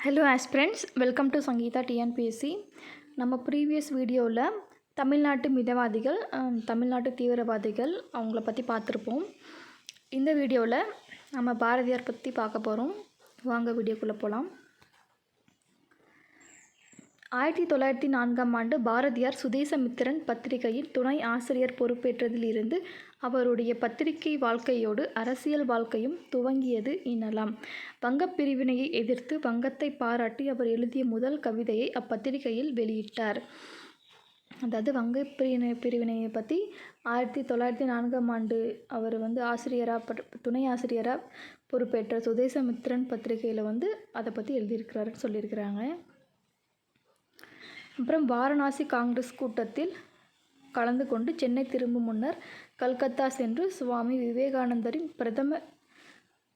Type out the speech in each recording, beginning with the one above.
Hello aspirants welcome to Sangeetha TNPSC நம்ம previous வீடியோவில் தமிழ்நாட்டு மிதவாதிகள் தமிழ்நாட்டு தீவிரவாதிகள் அவங்கள பற்றி பார்த்துருப்போம். இந்த வீடியோவில் நம்ம பாரதியார் பற்றி பார்க்க போகிறோம் வாங்க வீடியோக்குள்ளே போகலாம் ஆயிரத்தி தொள்ளாயிரத்தி நான்காம் ஆண்டு பாரதியார் சுதேசமித்திரன் பத்திரிகையின் துணை ஆசிரியர் பொறுப்பேற்றதிலிருந்து அவருடைய பத்திரிகை வாழ்க்கையோடு அரசியல் வாழ்க்கையும் துவங்கியது எனலாம். வங்கப் பிரிவினையை எதிர்த்து வங்கத்தை பாராட்டி அவர் எழுதிய முதல் கவிதையை அப்பத்திரிகையில் வெளியிட்டார். அதாவது வங்க பிரிவினை பிரிவினையை பற்றி ஆயிரத்தி தொள்ளாயிரத்தி நான்காம் ஆண்டு அவர் வந்து ஆசிரியராக துணை ஆசிரியராக பொறுப்பேற்ற சுதேசமித்திரன் பத்திரிகையில் வந்து அதை பற்றி எழுதியிருக்கிறாருன்னு சொல்லியிருக்கிறாங்க. அப்புறம் வாரணாசி காங்கிரஸ் கூட்டத்தில் கலந்து கொண்டு சென்னை திரும்பும் முன்னர் கல்கத்தா சென்று சுவாமி விவேகானந்தரின் பிரதம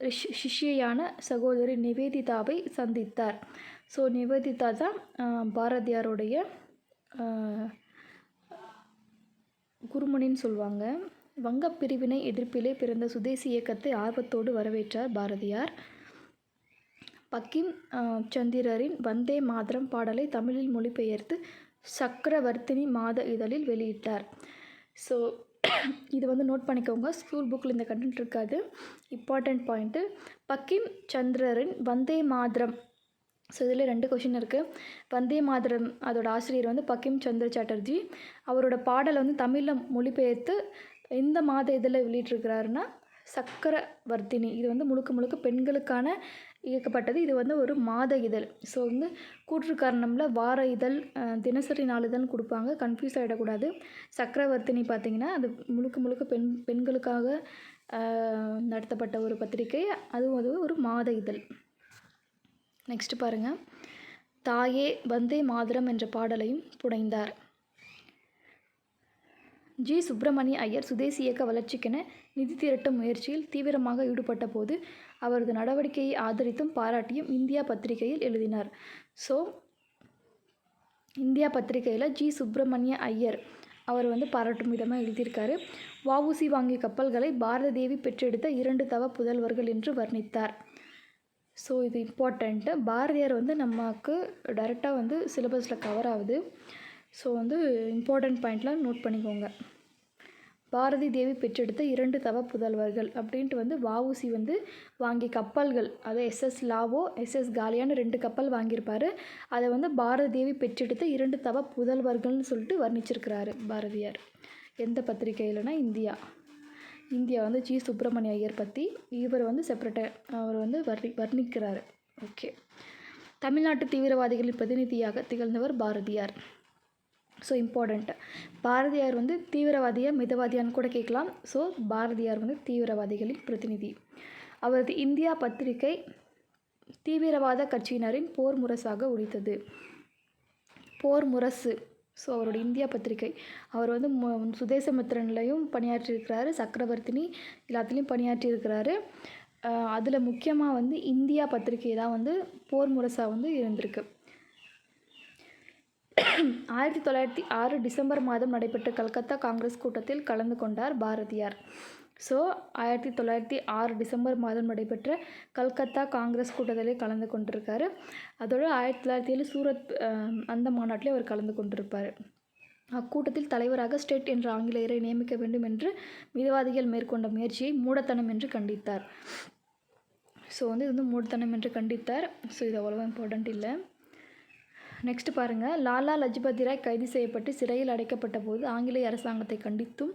ரிஷ் சகோதரி நிவேதிதாவை சந்தித்தார். ஸோ நிவேதிதா தான் பாரதியாருடைய குருமணின்னு சொல்லுவாங்க வங்கப் பிரிவினை எதிர்ப்பிலே பிறந்த சுதேசி இயக்கத்தை ஆர்வத்தோடு வரவேற்றார் பாரதியார். பக்கிம் சந்திரரின் வந்தே மாதரம் பாடலை தமிழில் மொழிபெயர்த்து சக்கரவர்த்தினி மாத இதழில் வெளியிட்டார். ஸோ இது வந்து நோட் பண்ணிக்கோங்க. ஸ்கூல் புக்கில் இந்த கண்டென்ட் இருக்காது. இம்பார்ட்டண்ட் பாயிண்ட்டு பக்கிம் சந்திரரின் வந்தே மாதரம் ஸோ இதில் ரெண்டு கொஷின் இருக்குது வந்தே மாதரம் அதோட ஆசிரியர் வந்து பக்கிம் சந்திர சாட்டர்ஜி. அவரோட பாடலை வந்து தமிழில் மொழிபெயர்த்து எந்த மாத இதில் வெளியிட்டிருக்கிறாருன்னா சக்கரவர்த்தினி. இது வந்து முழுக்க முழுக்க பெண்களுக்கான இயக்கப்பட்டது. இது வந்து ஒரு மாத இதழ். ஸோ வந்து கூற்று காரணம்ல வார இதழ் தினசரி நாளிதழ் கொடுப்பாங்க. கன்ஃபியூஸ் ஆகிடக்கூடாது சக்கரவர்த்தினி பார்த்தீங்கன்னா அது முழுக்க முழுக்க பெண் பெண்களுக்காக நடத்தப்பட்ட ஒரு பத்திரிகை. அதுவும் அது ஒரு மாத இதழ். நெக்ஸ்ட் பாருங்கள் தாயே வந்தே மாதரம் என்ற பாடலையும் புனைந்தார். ஜி. சுப்பிரமணிய ஐயர் சுதேசி இயக்க வளர்ச்சிக்கென நிதி திரட்டும் முயற்சியில் தீவிரமாக ஈடுபட்ட போது அவரது நடவடிக்கையை ஆதரித்தும் பாராட்டியும் இந்தியா பத்திரிகையில் எழுதினார். ஸோ இந்தியா பத்திரிகையில் ஜி. சுப்பிரமணிய ஐயர் அவர் வந்து பாராட்டும் விதமாக எழுதியிருக்காரு. வஉசி வாங்கிய கப்பல்களை பாரத தேவி பெற்றெடுத்த இரண்டு தவ புதல்வர்கள் என்று வர்ணித்தார். ஸோ இது இம்பார்ட்டண்ட்டு பாரதியார் வந்து நமக்கு டைரெக்டாக வந்து சிலபஸில் கவர் ஆகுது. ஸோ வந்து இம்பார்ட்டண்ட் பாயிண்ட்லாம் நோட் பண்ணிக்கோங்க. பாரதி தேவி பெற்றெடுத்த இரண்டு தவ புதல்வர்கள் அப்படின்ட்டு வந்து வஉசி வந்து வாங்கிய கப்பல்கள் அது எஸ்எஸ் லாவோ எஸ்எஸ் காலியான ரெண்டு கப்பல் வாங்கியிருப்பார். அதை வந்து பாரதி தேவி பெற்றெடுத்த இரண்டு தவ புதல்வர்கள்னு சொல்லிட்டு வர்ணிச்சிருக்கிறாரு பாரதியார். எந்த பத்திரிகையிலனா இந்தியா. இந்தியா வந்து ஜி. சுப்பிரமணிய ஐயர் பற்றி இவர் வந்து செப்பரேட்டர் அவர் வந்து வர்ணி வர்ணிக்கிறார். ஓகே தமிழ்நாட்டு தீவிரவாதிகளின் பிரதிநிதியாக திகழ்ந்தவர் பாரதியார். ஸோ இம்பார்ட்டண்ட் பாரதியார் வந்து தீவிரவாதியா மிதவாதியான்னு கூட கேட்கலாம். ஸோ பாரதியார் வந்து தீவிரவாதிகளின் பிரதிநிதி. அவரது இந்தியா பத்திரிகை தீவிரவாத கட்சியினரின் போர் முரசாக உரித்தது போர் முரசு. ஸோ அவரோட இந்தியா பத்திரிகை. அவர் வந்து மு- சுதேசமித்திரன்லையும் பணியாற்றியிருக்கிறாரு. சக்கரவர்த்தினி எல்லாத்துலேயும் பணியாற்றியிருக்கிறாரு. அதில் முக்கியமாக வந்து இந்தியா பத்திரிகை தான் வந்து போர் முரசாக வந்து இருந்திருக்கு. ஆயிரத்தி தொள்ளாயிரத்தி ஆறு டிசம்பர் மாதம் நடைபெற்ற கல்கத்தா காங்கிரஸ் கூட்டத்தில் கலந்து கொண்டார் பாரதியார். ஸோ ஆயிரத்தி தொள்ளாயிரத்தி ஆறு டிசம்பர் மாதம் நடைபெற்ற கல்கத்தா காங்கிரஸ் கூட்டத்திலே கலந்து கொண்டிருக்காரு. அதோடு ஆயிரத்தி தொள்ளாயிரத்தி ஏழு சூரத் அந்த மாநாட்டிலே அவர் கலந்து கொண்டிருப்பார். அக்கூட்டத்தில் தலைவராக ஸ்டேட் என்ற ஆங்கிலேயரை நியமிக்க வேண்டும் என்று மிதவாதிகள் மேற்கொண்ட முயற்சியை மூடத்தனம் என்று கண்டித்தார். ஸோ வந்து இது வந்து மூடத்தனம் என்று கண்டித்தார். ஸோ இது அவ்வளோவா இம்பார்ட்டண்ட் இல்லை. நெக்ஸ்ட் பாருங்கள் லாலா லஜ்பதி ராய் கைது செய்யப்பட்டு சிறையில் அடைக்கப்பட்ட போது ஆங்கிலேய அரசாங்கத்தை கண்டித்தும்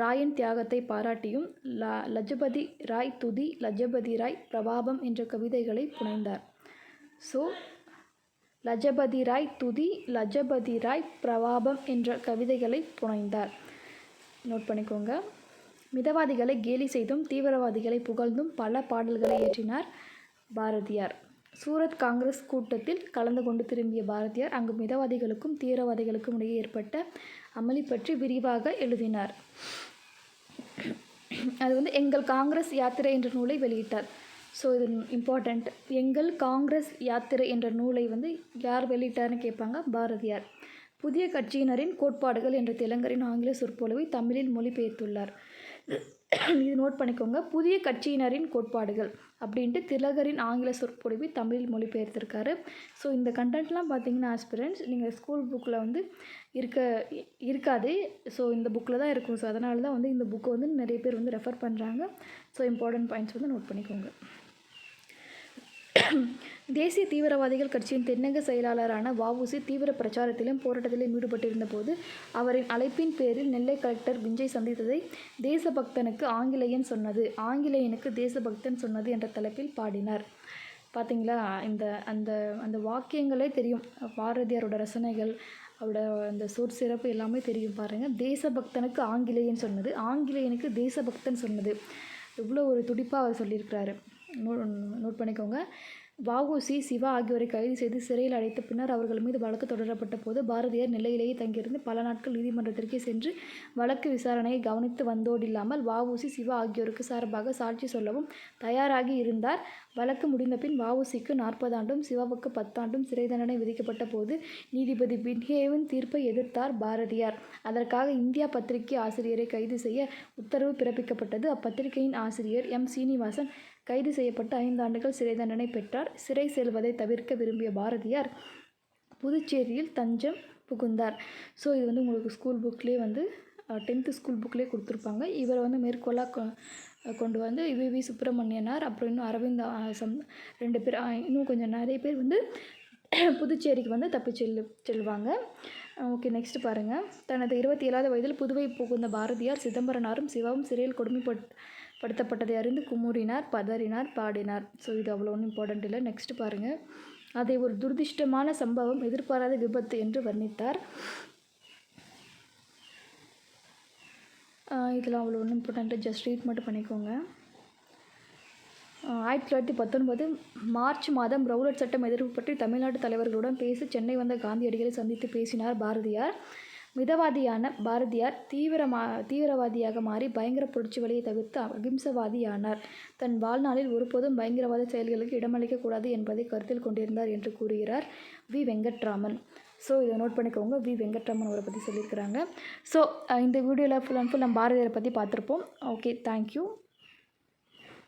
ராயின் தியாகத்தை பாராட்டியும் லா லஜபதி ராய் துதி லஜபதி ராய் பிரபாபம் என்ற கவிதைகளை புனைந்தார். ஸோ லஜபதி ராய் துதி லஜபதி ராய் பிரபாபம் என்ற கவிதைகளை புனைந்தார். நோட் பண்ணிக்கோங்க. மிதவாதிகளை கேலி செய்தும் தீவிரவாதிகளை புகழ்ந்தும் பல பாடல்களை இயற்றினார் பாரதியார். சூரத் காங்கிரஸ் கூட்டத்தில் கலந்து கொண்டு திரும்பிய பாரதியார் அங்கு மிதவாதிகளுக்கும் தீவிரவாதிகளுக்கும் இடையே ஏற்பட்ட அமளி பற்றி விரிவாக எழுதினார். அது வந்து எங்கள் காங்கிரஸ் யாத்திரை என்ற நூலை வெளியிட்டார். ஸோ இது இம்பார்ட்டண்ட் எங்கள் காங்கிரஸ் யாத்திரை என்ற நூலை வந்து யார் வெளியிட்டார்னு கேட்பாங்க? பாரதியார். புதிய கட்சியினரின் கோட்பாடுகள் என்ற தெலுங்கரின் ஆங்கில சொற்பொழிவை தமிழில் மொழிபெயர்த்துள்ளார். இது நோட் பண்ணிக்கோங்க. புதிய கட்சியினரின் கோட்பாடுகள் அப்படின்ட்டு திலகரின் ஆங்கில சொற்பொழிவை தமிழில் மொழிபெயர்த்திருக்காரு. ஸோ இந்த கண்டென்ட்லாம் பார்த்தீங்கன்னா ஆஸ்பிரண்ட்ஸ் நீங்கள் ஸ்கூல் புக்கில் வந்து இருக்க இருக்காது. ஸோ இந்த புக்கில் தான் இருக்கும். ஸோ அதனால தான் வந்து இந்த புக்கை வந்து நிறைய பேர் வந்து ரெஃபர் பண்ணுறாங்க ஸோ இம்பார்ட்டன்ட் பாயிண்ட்ஸ் வந்து நோட் பண்ணிக்கோங்க. தேசிய தீவிரவாதிகள் கட்சியின் தென்னக செயலாளரான வஉசி தீவிர பிரச்சாரத்திலும் போராட்டத்திலும் ஈடுபட்டிருந்த போது அவரின் அழைப்பின் பேரில் நெல்லை கலெக்டர் விஞ்சை சந்தித்ததை தேசபக்தனுக்கு ஆங்கிலேயன் சொன்னது. ஆங்கிலேயனுக்கு தேசபக்தன் சொன்னது என்ற தலைப்பில் பாடினார். பார்த்தீங்களா இந்த அந்த அந்த வாக்கியங்களே தெரியும். பாரதியாரோட ரசனைகள் அவரோட அந்த சொற் சிறப்பு எல்லாமே தெரியும் பாருங்கள் தேசபக்தனுக்கு ஆங்கிலேயன் சொன்னது. ஆங்கிலேயனுக்கு தேசபக்தன் சொன்னது. இவ்வளோ ஒரு துடிப்பாக அவர் சொல்லியிருக்கிறாரு. நோட் பண்ணிக்கோங்க. வஉசி சிவா ஆகியோரை கைது செய்து சிறையில் அடைத்த பின்னர் அவர்கள் மீது வழக்கு தொடரப்பட்ட போது பாரதியார் நிலையிலேயே தங்கியிருந்து பல நாட்கள் நீதிமன்றத்திற்கே சென்று வழக்கு விசாரணையை கவனித்து வந்தோடில்லாமல் வஉசி சிவா ஆகியோருக்கு சார்பாக சாட்சி சொல்லவும் தயாராகி இருந்தார். வழக்கு முடிந்த பின் வஉசிக்கு நாற்பது ஆண்டும் சிவாவுக்கு பத்தாண்டும் சிறை தண்டனை விதிக்கப்பட்ட போது நீதிபதி பின்ஹேவின் தீர்ப்பை எதிர்த்தார் பாரதியார். அதற்காக இந்தியா பத்திரிகை ஆசிரியரை கைது செய்ய உத்தரவு பிறப்பிக்கப்பட்டது. அப்பத்திரிகையின் ஆசிரியர் எம். சீனிவாசன் கைது செய்யப்பட்டு ஐந்து ஆண்டுகள் சிறை தண்டனை பெற்றார். சிறை செல்வதை தவிர்க்க விரும்பிய பாரதியார் புதுச்சேரியில் தஞ்சம் புகுந்தார். ஸோ இது வந்து உங்களுக்கு ஸ்கூல் புக்லேயே வந்து டென்த்து ஸ்கூல் புக்லேயே கொடுத்துருப்பாங்க. இவரை வந்து மேற்கோளாக கொ- கொண்டு வந்து வி. வி. சுப்பிரமணியனார் அப்புறம் இன்னும் அரவிந்த் சம் ரெண்டு பேர் இன்னும் கொஞ்சம் நிறைய பேர் வந்து புதுச்சேரிக்கு வந்து தப்பி செல்லு செல்வாங்க. ஓகே நெக்ஸ்ட் பாருங்கள் தனது இருபத்தி ஏழாவது வயதில் புதுவை புகுந்த பாரதியார் சிதம்பரனாரும் சிவாவும் சிறையில் கொடுமைப்பட் படுத்தப்பட்டதை அறிந்து குமுறினார் பதறினார் பாடினார். ஸோ இது அவ்வளோ ஒன்றும் இம்பார்ட்டண்ட் இல்லை. நெக்ஸ்ட் பாருங்கள் அதை ஒரு துரதிர்ஷ்டமான சம்பவம் எதிர்பாராத விபத்து என்று வர்ணித்தார். இதெல்லாம் அவ்வளோ ஒன்றும் இம்பார்ட்டண்ட்டு ஜஸ்ட் ரீட் மட்டும் பண்ணிக்கோங்க. ஆயிரத்தி தொள்ளாயிரத்தி பத்தொன்பது மார்ச் மாதம் ரவுலட் சட்டம் எதிர்ப்பு பற்றி தமிழ்நாட்டு தலைவர்களுடன் பேசி சென்னை வந்த காந்தியடிகளை சந்தித்து பேசினார் பாரதியார். மிதவாதியான பாரதியார் தீவிரமா தீவிரவாதியாக மாறி பயங்கர புரட்சி வழியை தவிர்த்து அகிம்சவாதியானார். தன் வாழ்நாளில் ஒருபோதும் பயங்கரவாத செயல்களுக்கு இடமளிக்கக்கூடாது என்பதை கருத்தில் கொண்டிருந்தார் என்று கூறுகிறார் வி. வெங்கட்ராமன். ஸோ இதை நோட் பண்ணிக்கோங்க. வி. வெங்கட்ராமன் அவரை பற்றி சொல்லியிருக்கிறாங்க. ஸோ இந்த வீடியோவில் ஃபுல் அண்ட் ஃபுல் நம்ம பாரதியாரை பற்றி பார்த்துருப்போம். Okay thank you